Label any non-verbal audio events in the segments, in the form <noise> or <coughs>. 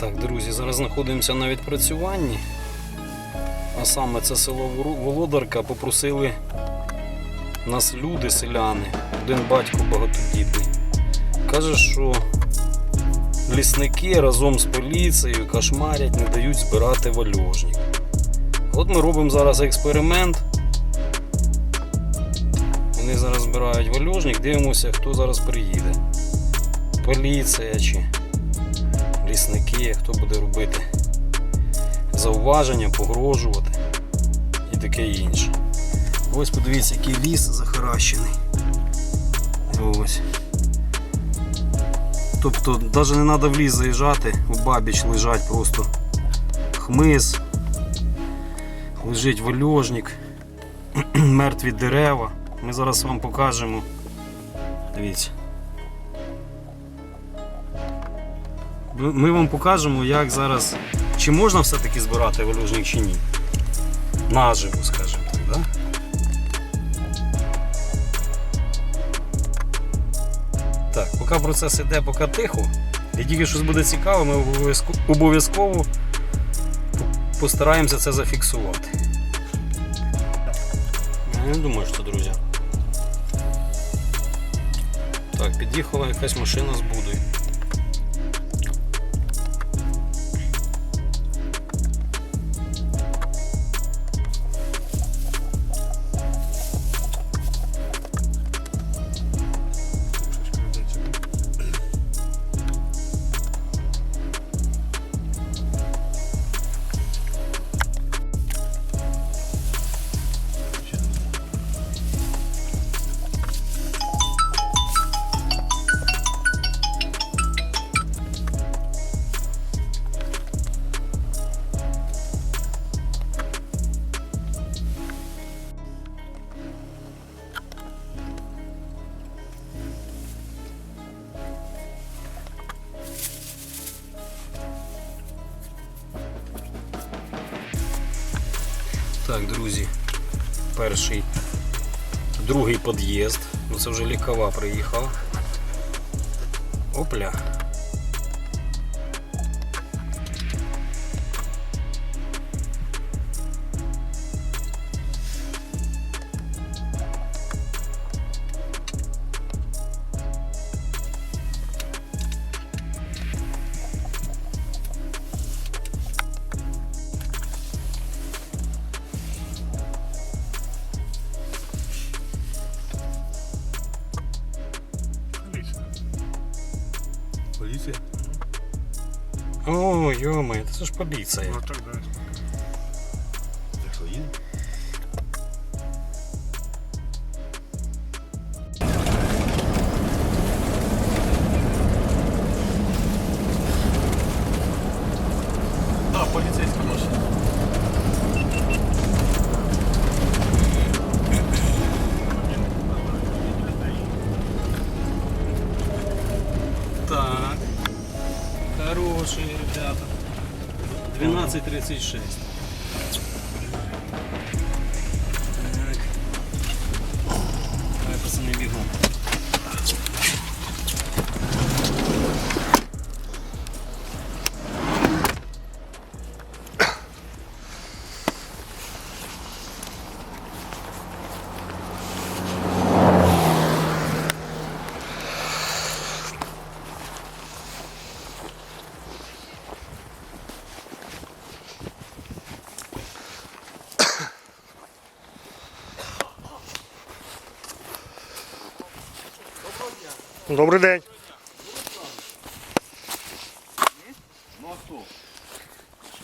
Так, друзі, зараз знаходимося на відпрацюванні. А саме це село Володарка попросили нас люди, селяни, один батько багатодітний. Каже, що лісники разом з поліцією кошмарять, не дають збирати вальожник. От ми робимо зараз експеримент. Вони зараз збирають вальожник, дивимося, хто зараз приїде. Поліція чи лісники, хто буде робити зауваження, погрожувати і таке інше. Ось подивіться, який ліс захаращений. Ось. Тобто навіть не треба в ліс заїжджати, у бабіч лежать просто хмиз, лежить вальожник, <clears throat> мертві дерева. Ми зараз вам покажемо. Дивіться. Ми вам покажемо, як зараз. Чи можна все-таки збирати валюжник чи ні. Наживо, скажімо так, да? Так, поки процес іде, поки тихо. І тільки щось буде цікаво, ми обов'язково постараємося це зафіксувати. Я не думаю, що друзі. Так, під'їхала якась машина з будою. Перший, другий під'їзд. Ну це вже лікова приїхала. Опля. Йоми, це ж поліція. Ну так. 12.36. Добрий день.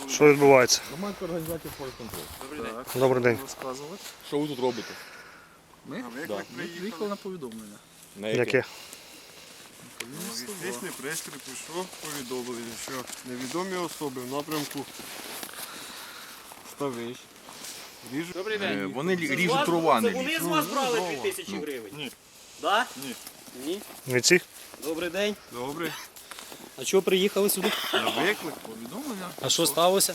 Що відбувається? Громадська організація «Фореконтроль». Добрий день. розказувати. Що ви тут робите? Ми, да. ми приїхали на повідомлення. На Яке? Звісний прескріп пішло повідомлення, що невідомі особи в напрямку Ставищ ріжуть Добрий день. Вони ріжуть не Вони з вас брали 2000 гривень? Ні. Да? Ні. Ні? Не ці? Добрий день. добре. А чого приїхали сюди? На виклик Повідомлення. А що сталося?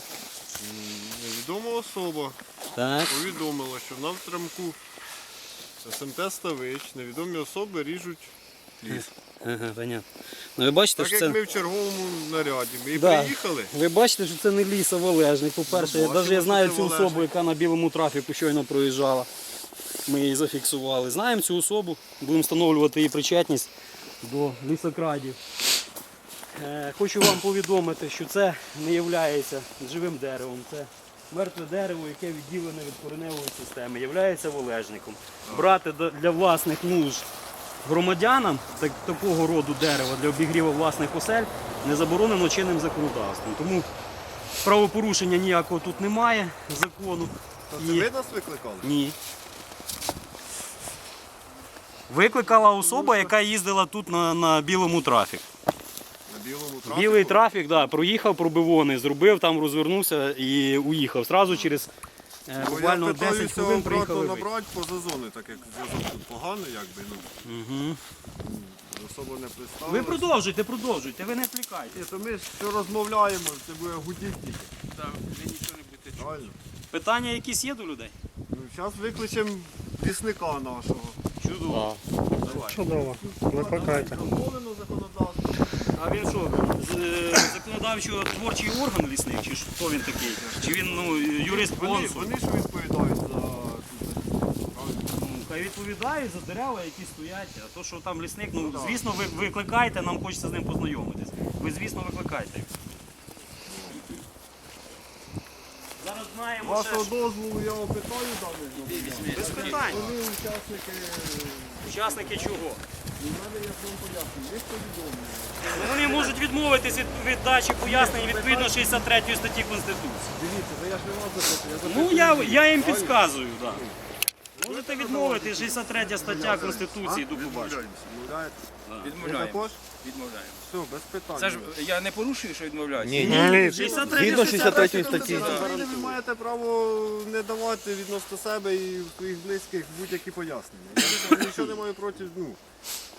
невідома особа Так. повідомила, що в напрямку СМТ Ставич невідомі особи ріжуть ліс. Ага, понятно. Ну ви бачите, Так що як це. ми в черговому наряді. Ми і Да. приїхали. Ви бачите, що це не лісоволежник. По-перше, я, бачимо, навіть я що знаю це цю особу, яка на білому трафіку щойно проїжджала. Ми її зафіксували. Знаємо цю особу, будемо встановлювати її причетність до лісокрадів. Е, Хочу вам повідомити, що це не є живим деревом. Це мертве дерево, яке відділене від кореневої системи, є волежником. Брати для власних нужд громадянам так, такого роду дерева для обігріву власних осель не заборонено чинним законодавством. Тому правопорушення ніякого тут немає закону. То це І- ви нас викликали? Ні. Викликала особа, яка їздила тут на, на білому трафік. На білому трафіку? Білий трафік, да, проїхав пробивони, зробив, там розвернувся і уїхав. Зразу через е, Бо буквально я 10 питаюся хвилин обратно приїхали. ви. набрати поза зони, так як зв'язок тут поганий, якби, ну, Угу. особа не представилась. Ви продовжуйте, продовжуйте, ви не відвлікайте. Ні, то ми ж що розмовляємо, це буде гудів тільки. Так, ви нічого не будете Правильно? Питання якісь є до людей? Ну, зараз викличемо лісника нашого. Чудово. Чудово. Викликайте. Дозволено законодавство. А він що, з- е, законодавчо творчий орган лісник, чи ж хто він такий? Чи він ну, юрист Вони, консул? вони ж відповідають за тут. Ну, хай відповідають за дерева, які стоять. А то, що там лісник, ну звісно, ви викликайте, нам хочеться з ним познайомитись. Ви, звісно, викликайте. Ще, Вашого дозволу я опитаю даних без питань. Вони учасники, Учасники чого? у мене я вам поясню, їх повідомлення. Ну, Вони можуть відмовитись від, від дачі пояснень відповідно 63 статті Конституції. Дивіться, я ж не вас запитую, Ну я, я їм підказую, так. Можете відмовити 63 стаття Конституції до побачення. Відмовляєте? Ви Відмовляємо. Відмовляємо. Все, без питань. Це ж я не порушую, що відмовляюся? Ні. 63 Згідно 63 статті. України ви маєте право не давати відносно себе і своїх близьких будь-які пояснення. Я нічого не маю проти, ну,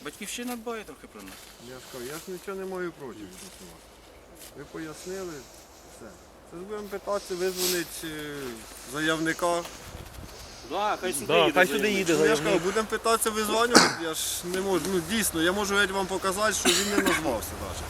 Батьківщина дбає трохи про нас. я ж кажу, я ж нічого не маю проти відносно вас. Ви пояснили, все. Це ж будемо питатися, визвонить е, заявника. Да, хай сюди Да, їде. хай сюди їде Ну, я ж кажу, заявник. будемо питатися визванювати, я ж не можу, ну дійсно, я можу геть вам показати, що він не назвався навіть.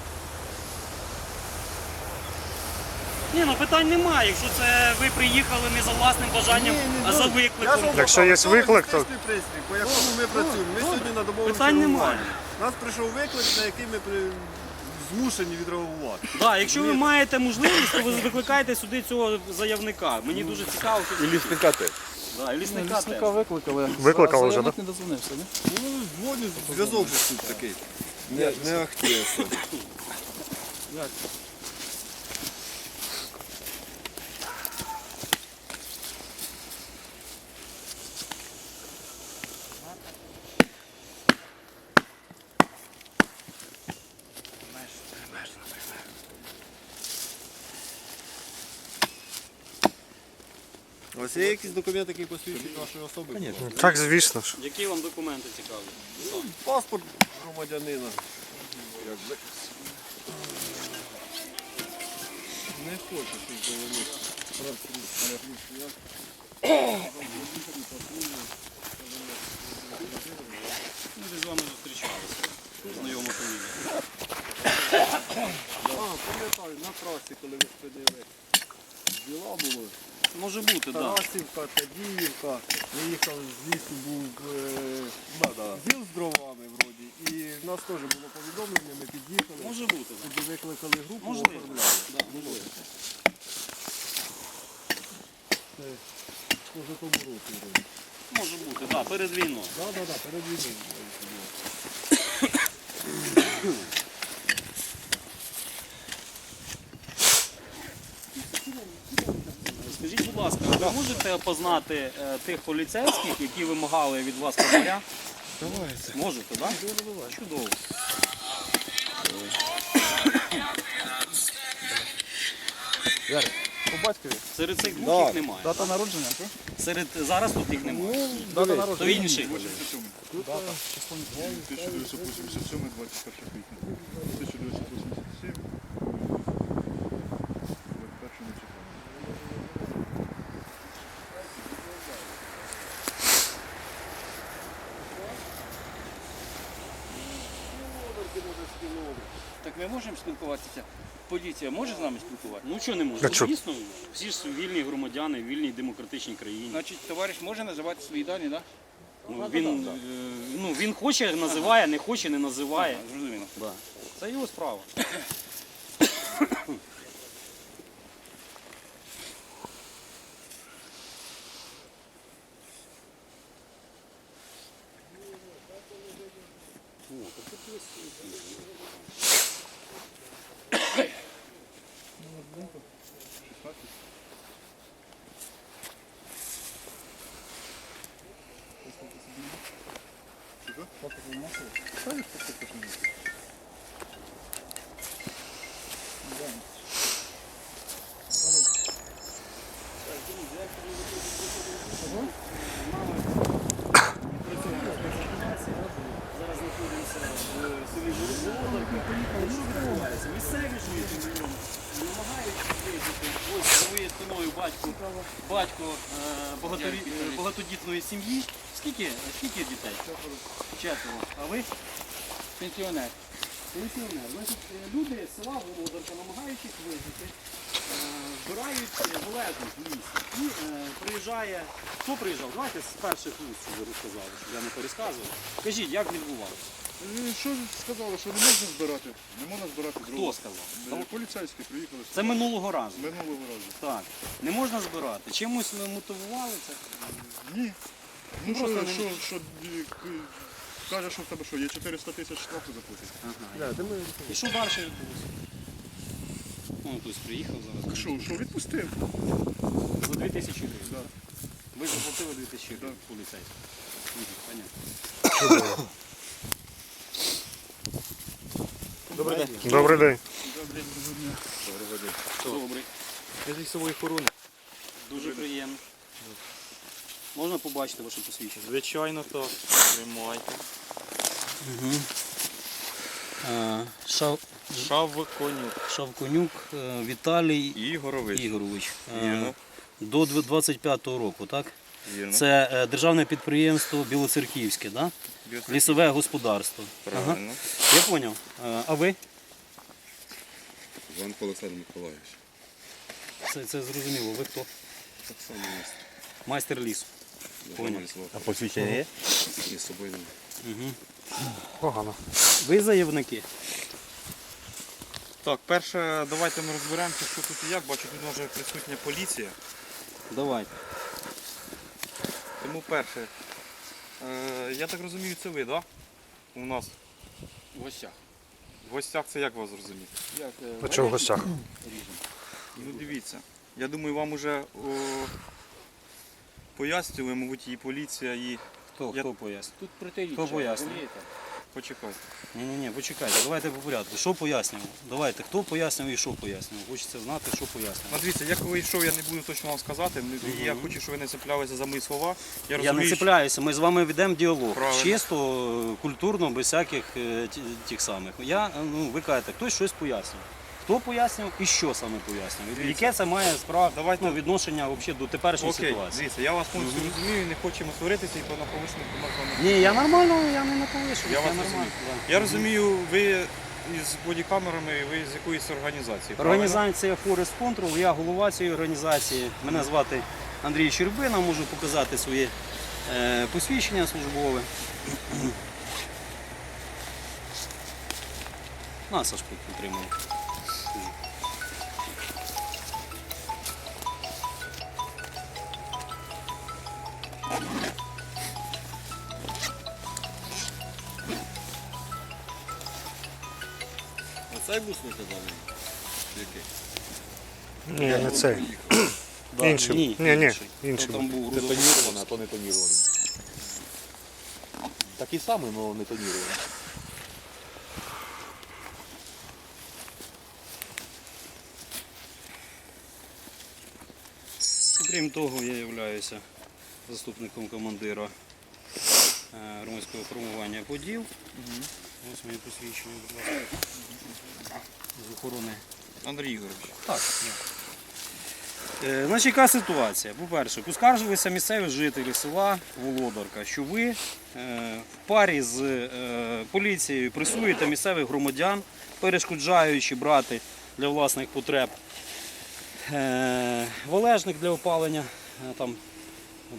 Ні, ну питань немає. Якщо це ви приїхали не за власним бажанням, а за викликом. Якщо є виклик, то- пристрій, по якому ми працюємо. Ми сьогодні на добовому Питань немає. У нас прийшов виклик, на який ми при- змушені відреагувати. Да, якщо ви маєте можливість, то ви викликайте сюди цього заявника. Мені дуже цікаво. І лісника теж. Да, і лісника теж. викликали. Викликали вже, Заявник не дозвонився, не? Ну, дзвоню, зв'язок же тут такий. Не, не ахтє. У вас є якісь документи, які посвідчують вашої особи? Так, звісно ж. Які вам документи цікаві? Паспорт громадянина. Не хочу щось заявити. Ми вже з вами зустрічалися. Знайома фамілія. А, пам'ятаю, на трасі, коли ви спинили. Діла було. Може бути, так. Да. Тарасівка, Тадіївка. З лісу, був е, зіл з дровами вроді. І в нас теж було повідомлення, ми під'їхали. Може бути. Да. Тоді викликали групу, Можливо. оформляли. Да, можливо. Це поза тому році вроді. Може бути, да, перед війною. Так, так, так, перед війною. <coughs> Скажіть, будь ласка, ви можете опознати е, тих поліцейських, які вимагали від вас хабаря? Давайте. Можете, так? Да? Чудово. По батькові. Серед цих двох їх немає. Дата народження, так? Серед зараз тут їх немає. Дата То народження. число 1987, 21 квітня. 1987. 21 число. ми можемо спілкуватися? Поліція може з нами спілкуватися? Ну що не А чо? Звісно, всі ж вільні громадяни, вільні вільній демократичній країні. Значить, товариш може називати свої дані, так? Ну, він, е, ну, він хоче, називає, не хоче, не називає. Зрозуміло. Да. Це його справа. Зараз знаходимося в селі Володарка. Що відбувається? Місцеві жителі району намагаються виїхати. Ось моєю спиною батько, батько е, багаторі- е, багатодітної сім'ї. Скільки, скільки дітей? Четверо. А ви? Пенсіонер. Пенсіонер. Значить, е, люди з села Володарка, намагаючись вижити, збирають залежність в лісі. І е, приїжджає. Хто приїжджав? Давайте з перших вуст, що ви розказали, щоб я не пересказував. Кажіть, як відбувалося? Е, Що ж сказали, що не можна збирати? Не можна збирати дрова. Хто сказав? Е, Поліцейські приїхали. Це минулого разу. Минулого разу. Так. Не можна збирати. Чимось ми мотивували це? Ні. Ну що, просто не- що, що, е, к- каже, що в тебе що, є 400 тисяч штрафу заплатити. Ага. І що далі відбулося? Ну, хтось приїхав зараз. Що, що відпустив? За 2000 гривень. Да. Ви заплатили 2000 гривень поліцейським. Мгм, Понятно. Добрий день. Добрий. Я з лісової охорони. Дуже приємно. Можна побачити ваше посвідчення? Звичайно, так. Тримайте. Шав... Шавконюк. Шавконюк е, Віталій Ігорович. Ігорович. Е, Вірно. До 25-го року, так? Вірно. Це е, державне підприємство Білоцерківське, да? Біоцерків. лісове господарство. Ага. Я зрозумів. А ви? Іван Олександр Миколаївич. Це, це зрозуміло. Ви хто? Так само місце. Майстер лісу. Поняв. А посвідчення є? І з собою. Угу. Погано. Ви заявники? Так, перше, давайте ми розберемося, що тут і як. Бачу, тут може присутня поліція. Давайте. Тому перше. Е, я так розумію, це ви, так? Да? У нас В гостях. в гостях це як вас зрозуміти? Як, е, А чого в гостях? Ну дивіться. Я думаю, вам уже о, пояснювали, мабуть, і поліція, і. Хто, Я- хто пояснює? Тут протиріччя. Хто пояснює? розумієте? Почекайте. Ні, ні, ні, почекайте, давайте по порядку. Що пояснював? Давайте, хто пояснював і що пояснював? Хочеться знати, що пояснював. Ну, дивіться, я коли йшов, я не буду точно вам сказати. Ми- Я хочу, щоб ви не цеплялися за мої слова. Я, Я не що- цепляюся, ми з вами ведемо діалог. Правильно. Чисто, культурно, без всяких е, ті- тих самих. Я, е, ну, ви кажете, хтось щось пояснював. Хто пояснював і що саме пояснював? Яке це має справ... Давайте- ну, відношення взагалі до теперішньої Окей, ситуації? дивіться, я вас повністю розумію, не хочемо сваритися і по наповишених помилкам. Ні, я нормально, я не наповишу. Я вас да. Я розумію, ви із бодікамерами, ви з якоїсь організації. правильно? Організація Forest Control, я голова цієї організації. Мене звати Андрій Щербина, можу показати своє е, посвідчення службове. <clears throat> На, Сашко, підтримує. Оцей бус казали? Який? Ні, не цей. <clears throat> Да, Іншим. Ні, Ні, ні, інший. То Там був Це грузовий. тонірований, а то не тонірований. Такий самий, але не тонірований. Крім того, я являюся заступником командира е, громадського формування поділ. Ось моє посвідчення, будь ласка. З охорони. Андрій Ігорович. Так, Е, Значить, яка ситуація? По-перше, поскаржилися місцеві жителі села Володарка, що ви е, в парі з е, поліцією пресуєте місцевих громадян, перешкоджаючи брати для власних потреб е, валежник для опалення е, там,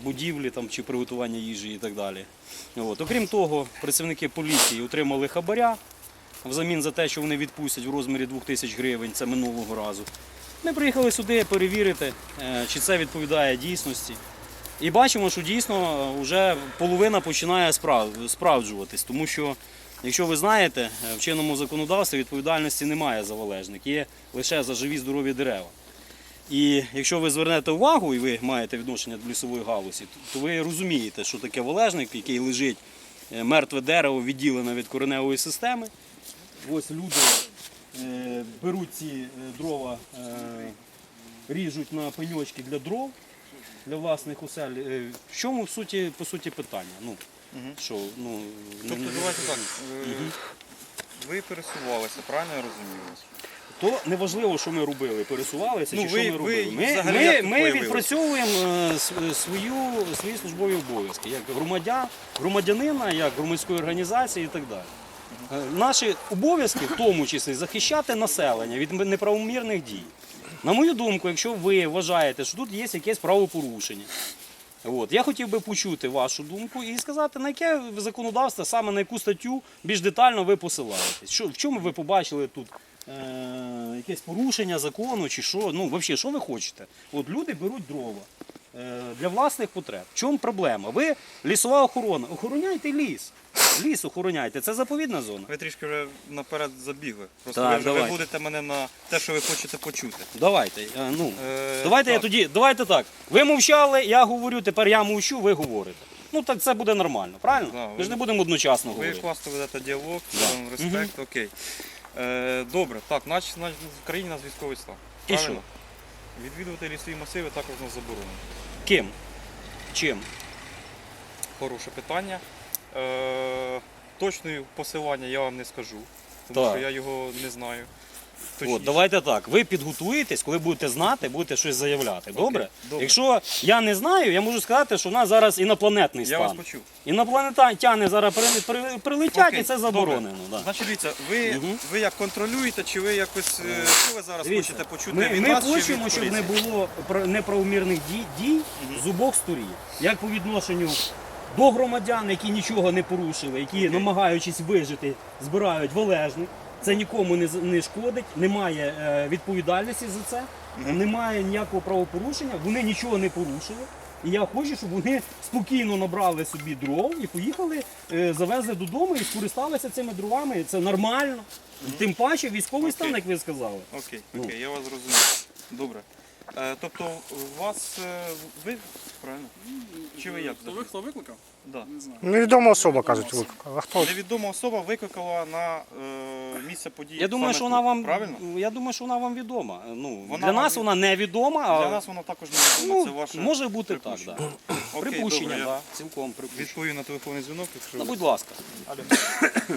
будівлі там, чи приготування їжі і так далі. От. Окрім того, працівники поліції отримали хабаря взамін за те, що вони відпустять в розмірі 2000 гривень, це минулого разу. Ми приїхали сюди перевірити, е, чи це відповідає дійсності. І бачимо, що дійсно вже половина починає справджуватись, тому що, якщо ви знаєте, е, в чинному законодавстві відповідальності немає за валежник, є лише за живі здорові дерева. І якщо ви звернете увагу і ви маєте відношення до лісової галузі, то ви розумієте, що таке валежник, який лежить е, мертве дерево, відділене від кореневої системи. Ось люди е, беруть ці е, дрова, ріжуть на пеньочки для дров, для власних осель. В чому в суті, по суті питання? Ну, що, ну, Тобто давайте так. е, Ви пересувалися, правильно я розумію вас? То неважливо, що ми робили, пересувалися Ну, чи ви- що ми ви робили. Ми, взагалі ми, ми відпрацьовуємо е, с- свою, свої службові обов'язки як громадян, громадянина, як громадської організації і так далі. Е, Наші обов'язки, в тому числі, захищати населення від неправомірних дій. На мою думку, якщо ви вважаєте, що тут є якесь правопорушення, От. Я хотів би почути вашу думку і сказати, на яке законодавство, саме на яку статтю більш детально ви посилаєтесь. Що, в чому ви побачили тут е, якесь порушення закону чи що? Ну, взагалі, що ви хочете? От люди беруть дрова для власних потреб. В чому проблема? Ви лісова охорона. Охороняйте ліс. Ліс охороняйте. Це заповідна зона. Ви трішки вже наперед забігли. Просто Так, ви вже давайте. виводите мене на те, що ви хочете почути. Давайте. е, ну, Е, давайте я так. тоді, давайте так. Ви мовчали, я говорю, тепер я мовчу, ви говорите. Ну так це буде нормально, правильно? Да, Ми ви- ж не будемо одночасно Ви говорити. класно ведете діалог, вам респект, окей. Е, добре, так, значить, значить, в країні у нас військовий стан. І Правильно? Відвідувати лісові масиви також у нас заборонено. Ким? Чим? Хороше питання. Е, точної посилання я вам не скажу, тому Так. що я його не знаю. От, давайте так. Ви підготуєтесь, коли будете знати, будете щось заявляти. Добре? добре. Якщо я не знаю, я можу сказати, що в нас зараз інопланетний Я вас стан. почув. Інопланетяни зараз при- при- прилетять Окей, і це добре. заборонено. Да. Значить, дивіться, ви, Мгм. ви як контролюєте, чи ви якось. е, Що ви зараз Дивіться, хочете почути Ми, від ми нас чи хочемо, від щоб не поліції? було пр- неправомірних дій, дій з обох сторін. Як по відношенню до громадян, які нічого не порушили, які, намагаючись вижити, збирають валежник. Це нікому не, не шкодить, немає е, відповідальності за це, немає ніякого правопорушення, вони нічого не порушили. І я хочу, щоб вони спокійно набрали собі дров і поїхали, е, завезли додому і скористалися цими дровами. Це нормально. Тим паче військовий стан, як ви сказали. Окей, Ну. окей, я вас зрозумів. Добре. Е, тобто у вас е, ви правильно? Чи ви як? Хто, хто викликав? Да. Не знаю. Невідома особа, кажуть, викликала. А хто? Невідома особа викликала на е, місце події. Я думаю, саме що вона тут, вам правильно? Я думаю, що вона вам відома. Ну Вона для вам нас від- вона невідома, а Для нас воно також невідомо. ну, це ваше може бути так. припущення. Да. Окей, Припущення, добре, я да, цілком припущення. Відповів на телефонний дзвінок, якщо Ну, ви- будь ласка. <coughs>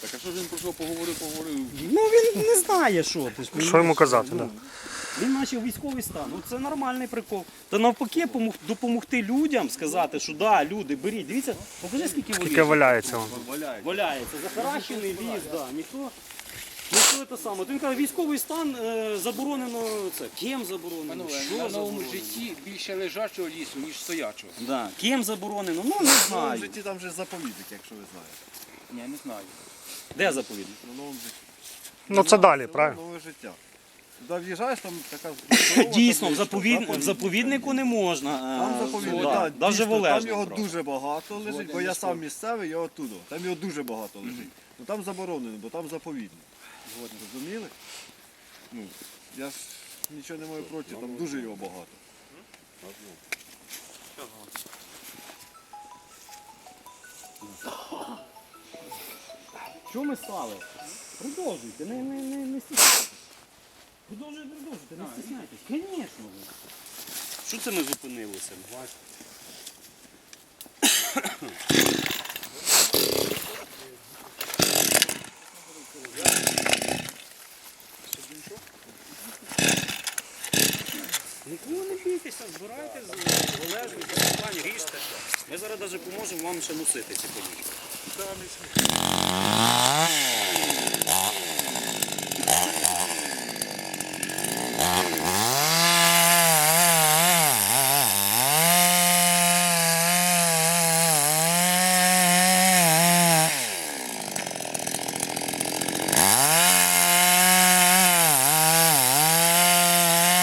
Так а що ж він прийшов, поговорив, поговорив? Ну він не знає, що ти ж. Що йому казати, Ну, Він наче військовий стан. Ну це нормальний прикол. Та навпаки, помог- допомогти людям, сказати, що да, люди, беріть. Дивіться, покажи, скільки Скільки волів. валяється вам? Валяється, захаращений ліс, да, ніхто. Ніхто це саме. Він каже, військовий стан е, заборонено це. Ким заборонено? Панове, Що на новому заборонено? житті більше лежачого лісу, ніж стоячого. Да. Ким заборонено? Ну не В знаю. житті там вже заповідник, якщо ви знаєте. Ні, не знаю. Де заповідник? На новому житті. Ну це далі, правильно? Нове життя. Туди в'їжджаєш, там така <coughs> Дійсно, в, табличка, заповід... в заповіднику не можна. Там е, заповідник, да, так, дійсно, там його правда. дуже багато лежить, бо я сам місцевий, я оттуда. Там його дуже багато лежить. Ну там заборонено, бо там заповідник. Розуміли? Ну, я ж нічого не маю проти, там дуже його багато. Що ми стали? Продовжуйте, не, не, не, не стісняйтесь. Продовжуйте, продовжуйте, не стісняйтесь. Звісно. Що це ми зупинилися? Нікого ну, ну, не бійтеся, збирайте, залежно, ріжте. Ми зараз навіть поможемо вам ще носити ці події. dami sila.